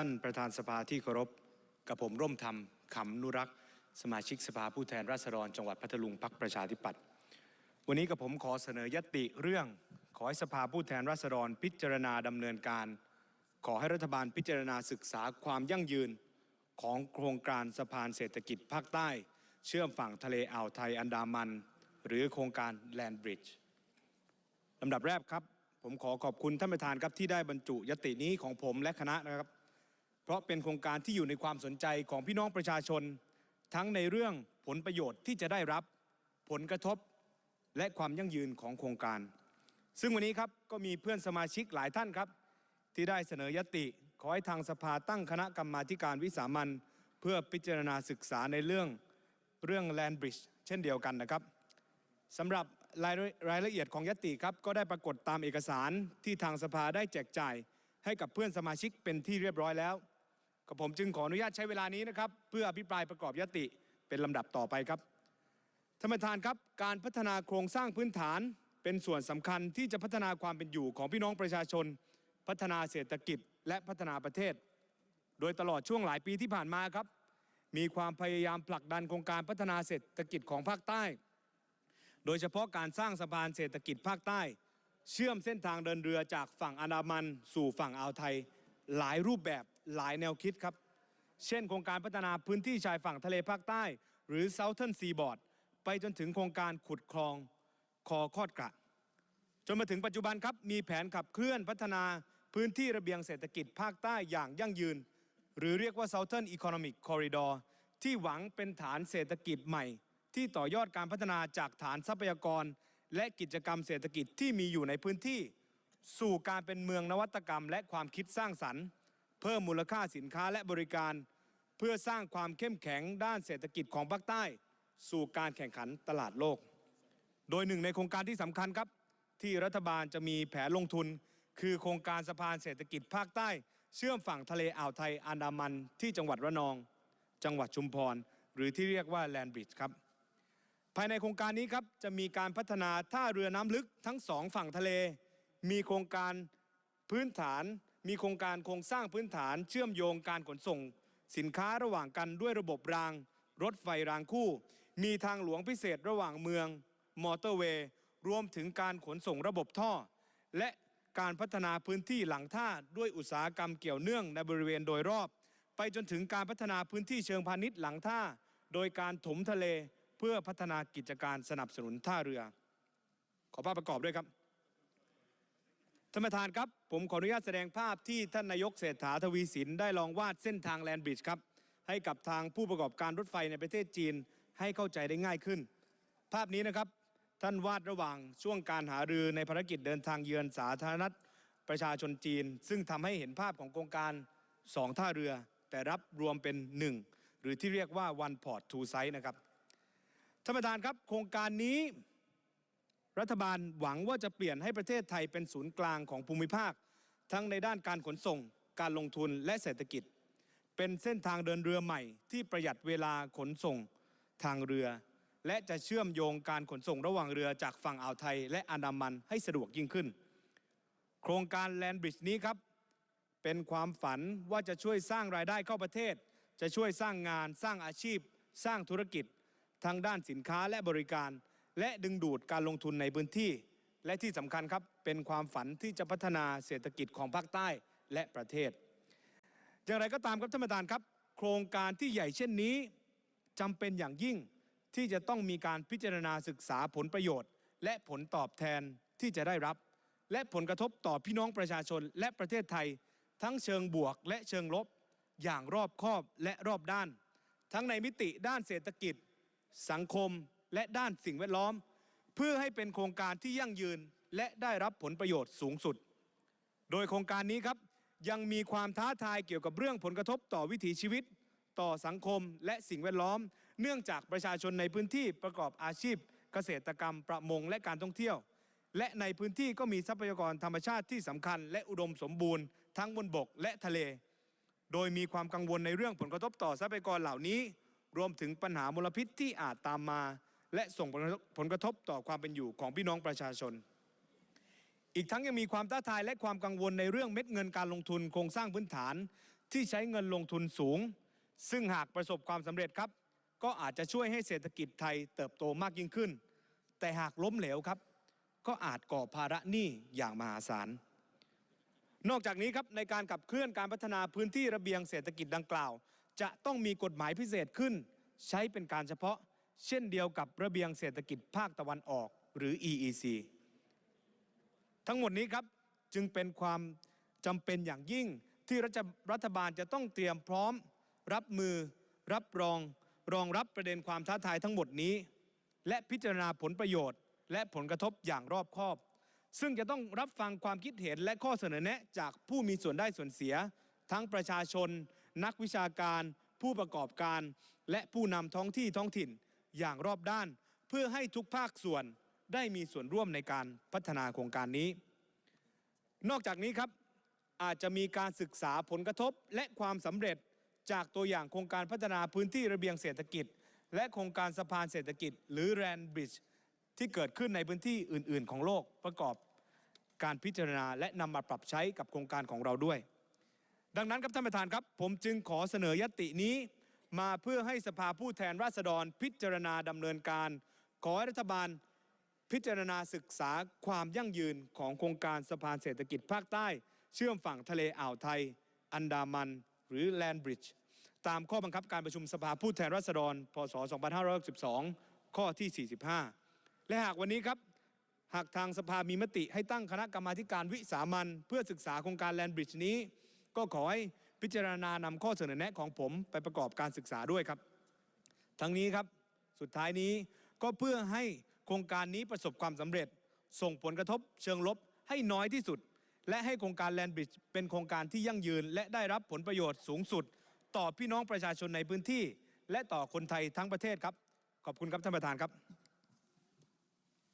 ท่านประธานสภาที่เคารพกับผมร่มธรรมขำนุรักษ์ สมาชิกสภาผู้แทนราษฎร จังหวัดพัทลุงพักประชาธิปัตย์วันนี้กับผมขอเสนอยติเรื่อง ขอให้สภาผู้แทนราษฎรพิจารณาดำเนินการ ขอให้รัฐบาลพิจารณาศึกษาความยั่งยืน ของโครงการสะพานเศรษฐกิจภาคใต้ เชื่อมฝั่งทะเลอ่าวไทยอันดามัน หรือโครงการแลนบริดจ์ลำดับแรกครับ ผมขอขอบคุณท่านประธานครับที่ได้บรรจุยตินี้ของผมและคณะนะครับ เพราะเป็นโครงการที่อยู่ในความสนใจของพี่น้องประชาชน ทั้งในเรื่องผลประโยชน์ที่จะได้รับผลกระทบและความยั่งยืนของโครงการ ซึ่งวันนี้ครับก็มีเพื่อนสมาชิกหลายท่านครับ ที่ได้เสนอยติ ขอให้ทางสภาตั้งคณะกรรมาการวิสามันเพื่อพิจารณาศึกษาในเรื่องเรื่องแลนบริดจ์เช่นเดียวกันนะครับสำหรับรายรายละเอียดของยติครับก็ได้ปรากฏตามเอกสารที่ทางสภาได้แจกจ่ายให้กับเพื่อนสมาชิกเป็นที่เรียบร้อยแล้ว กับผมจึงขออนุญาตใช้เวลานี้นะครับ เพื่ออภิปรายประกอบยติเป็นลำดับต่อไปครับท่านประธานครับการพัฒนาโครงสร้างพื้นฐานเป็นส่วนสำคัญที่จะพัฒนาความเป็นอยู่ของพี่น้องประชาชน พัฒนาเศรษฐกิจและพัฒนาประเทศ โดยตลอดช่วงหลายปีที่ผ่านมาครับ มีความพยายามผลักดันโครงการพัฒนาเศรษฐกิจของภาคใต้ โดยเฉพาะการสร้างสะพานเศรษฐกิจภาคใต้ เชื่อมเส้นทางเดินเรือจากฝั่งอันดามันสู่ฝั่งอ่าวไทย หลายรูปแบบ หลายแนวคิดครับ เช่นโครงการพัฒนาพื้นที่ชายฝั่งทะเลภาคใต้ หรือ Southern Seaboard ไปจนถึงโครงการขุดคลองคอคอดกระ จนมาถึงปัจจุบันครับมีแผนขับเคลื่อนพัฒนาพื้นที่ระเบียงเศรษฐกิจภาคใต้อย่างยั่งยืน หรือเรียกว่า Southern Economic Corridor ที่หวังเป็นฐานเศรษฐกิจใหม่ ที่ต่อยอดการพัฒนาจากฐานทรัพยากร และกิจกรรมเศรษฐกิจที่มีอยู่ในพื้นที่ สู่การเป็นเมืองนวัตกรรม และความคิดสร้างสรรค์ เพิ่มมูลค่าสินค้าและบริการ เพื่อสร้างความเข้มแข็งด้านเศรษฐกิจของภาคใต้ สู่การแข่งขันตลาดโลก โดยหนึ่งในโครงการที่สำคัญครับ ที่รัฐบาลจะมีแผนลงทุน คือโครงการสะพานเศรษฐกิจภาคใต้ เชื่อมฝั่งทะเลอ่าวไทยอันดามันที่จังหวัดระนอง จังหวัดชุมพร หรือที่เรียกว่าแลนบริดจ์ครับภายในโครงการนี้ครับจะมีการพัฒนาท่าเรือน้ำลึกทั้งสองฝั่งทะเล มีโครงการพื้นฐาน มีโครงการโครงสร้างพื้นฐานเชื่อมโยงการขนส่ง สินค้าระหว่างกันด้วยระบบราง รถไฟรางคู่ มีทางหลวงพิเศษระหว่างเมือง มอเตอร์เวย์ รวมถึงการขนส่งระบบท่อ และการพัฒนาพื้นที่หลังท่าด้วยอุตสาหกรรมเกี่ยวเนื่องในบริเวณโดยรอบ ไปจนถึงการพัฒนาพื้นที่เชิงพาณิชย์หลังท่า โดยการถมทะเลเพื่อพัฒนากิจการสนับสนุนท่าเรือ ขอภาพประกอบด้วยครับ ท่านประธานครับ ผมขออนุญาตแสดงภาพที่ท่านนายกเศรษฐาทวีสินได้ลองวาดเส้นทางแลนบริดจ์ครับ ให้กับทางผู้ประกอบการรถไฟในประเทศจีนให้เข้าใจได้ง่ายขึ้น ภาพนี้นะครับท่านวาดระหว่างช่วงการหารือในภารกิจเดินทางเยือนสาธารณรัฐประชาชนจีน ซึ่งทำให้เห็นภาพของโครงการ 2 ท่าเรือ แต่รับรวมเป็น 1 หรือที่เรียกว่า one port two site นะครับท่านประธานครับโครงการนี้ รัฐบาลหวังว่าจะเปลี่ยนให้ประเทศไทยเป็นศูนย์กลางของภูมิภาค ทั้งในด้านการขนส่ง การลงทุนและเศรษฐกิจ เป็นเส้นทางเดินเรือใหม่ ที่ประหยัดเวลาขนส่งทางเรือ และจะเชื่อมโยงการขนส่งระหว่างเรือจากฝั่งอ่าวไทย และอันดามันให้สะดวกยิ่งขึ้น โครงการแลนบริดจ์นี้ครับ เป็นความฝันว่าจะช่วยสร้างรายได้เข้าประเทศ จะช่วยสร้างงานสร้างอาชีพ สร้างธุรกิจทางด้านสินค้าและบริการ และดึงดูดการลงทุนในพื้นที่ และที่สำคัญครับเป็นความฝันที่จะพัฒนาเศรษฐกิจของภาคใต้และประเทศ อย่างไรก็ตามครับท่านประธานครับ โครงการที่ใหญ่เช่นนี้จำเป็นอย่างยิ่งที่จะต้องมีการพิจารณาศึกษาผลประโยชน์ และผลตอบแทนที่จะได้รับ และผลกระทบต่อพี่น้องประชาชนและประเทศไทย ทั้งเชิงบวกและเชิงลบ อย่างรอบคอบและรอบด้าน ทั้งในมิติด้านเศรษฐกิจ สังคม และด้านสิ่งแวดล้อม เพื่อให้เป็นโครงการที่ยั่งยืนและได้รับผลประโยชน์สูงสุด โดยโครงการนี้ครับยังมีความท้าทายเกี่ยวกับเรื่องผลกระทบต่อวิถีชีวิต ต่อสังคมและสิ่งแวดล้อม เนื่องจากประชาชนในพื้นที่ประกอบอาชีพ เกษตรกรรม ประมงและการท่องเที่ยว และในพื้นที่ก็มีทรัพยากรธรรมชาติที่สำคัญ และอุดมสมบูรณ์ทั้งบนบกและทะเล โดยมีความกังวลในเรื่องผลกระทบต่อทรัพยากรเหล่านี้ รวมถึงปัญหามลพิษที่อาจตามมา และส่งผลกระทบต่อความเป็นอยู่ของพี่น้องประชาชน อีกทั้งยังมีความท้าทายและความกังวลในเรื่องเม็ดเงินการลงทุนโครงสร้างพื้นฐานที่ใช้เงินลงทุนสูง ซึ่งหากประสบความสำเร็จครับ ก็อาจจะช่วยให้เศรษฐกิจไทยเติบโตมากยิ่งขึ้น แต่หากล้มเหลวครับ ก็อาจก่อภาระหนี้อย่างมหาศาลนอกจากนี้ครับในการขับเคลื่อนการพัฒนาพื้นที่ระเบียงเศรษฐกิจดังกล่าว จะต้องมีกฎหมายพิเศษขึ้น ใช้เป็นการเฉพาะ เช่นเดียวกับระเบียงเศรษฐกิจภาคตะวันออกหรือ EEC ทั้งหมดนี้ครับจึงเป็นความจำเป็นอย่างยิ่งที่รัฐรัฐบาลจะต้องเตรียมพร้อม รับมือ รับรอง รองรับประเด็นความท้าทายทั้งหมดนี้ และพิจารณาผลประโยชน์ และผลกระทบอย่างรอบคอบ ซึ่งจะต้องรับฟังความคิดเห็นและข้อเสนอแนะจากผู้มีส่วนได้ส่วนเสีย ทั้งประชาชน นักวิชาการ ผู้ประกอบการ และผู้นำท้องที่ท้องถิ่น อย่างรอบด้าน เพื่อให้ทุกภาคส่วนได้มีส่วนร่วมในการพัฒนาโครงการนี้ นอกจากนี้ครับอาจจะมีการศึกษาผลกระทบและความสำเร็จจากตัวอย่างโครงการพัฒนาพื้นที่ระเบียงเศรษฐกิจ และโครงการสะพานเศรษฐกิจ หรือ Land Bridge ที่เกิดขึ้นในพื้นที่อื่น ๆ ของโลกประกอบการพิจารณาและนำมาปรับใช้กับโครงการของเราด้วย ดังนั้นครับท่านประธานครับ ผมจึงขอเสนอยตินี้ มาเพื่อให้สภาผู้แทนราษฎรพิจารณาดำเนินการ ขอให้รัฐบาลพิจารณาศึกษาความยั่งยืนของโครงการสะพานเศรษฐกิจภาคใต้ เชื่อมฝั่งทะเลอ่าวไทย อันดามันหรือ Land Bridge ตามข้อบังคับการประชุมสภาผู้แทนราษฎร พศ 2562 ข้อที่ 45 และหากวันนี้ครับ หากทางสภามีมติให้ตั้งคณะกรรมาการวิสามันเพื่อศึกษาโครงการ Land Bridge นี้ ก็ขอให้พิจารณานำข้อเสนอแนะของผมไปประกอบการศึกษาด้วยครับ ทั้งนี้ครับสุดท้ายนี้ก็เพื่อให้โครงการนี้ประสบความสำเร็จ ส่งผลกระทบเชิงลบให้น้อยที่สุด และให้โครงการแลนบริดจ์เป็นโครงการที่ยั่งยืน และได้รับผลประโยชน์สูงสุด ต่อพี่น้องประชาชนในพื้นที่ และต่อคนไทยทั้งประเทศครับ ขอบคุณครับท่านประธานครับ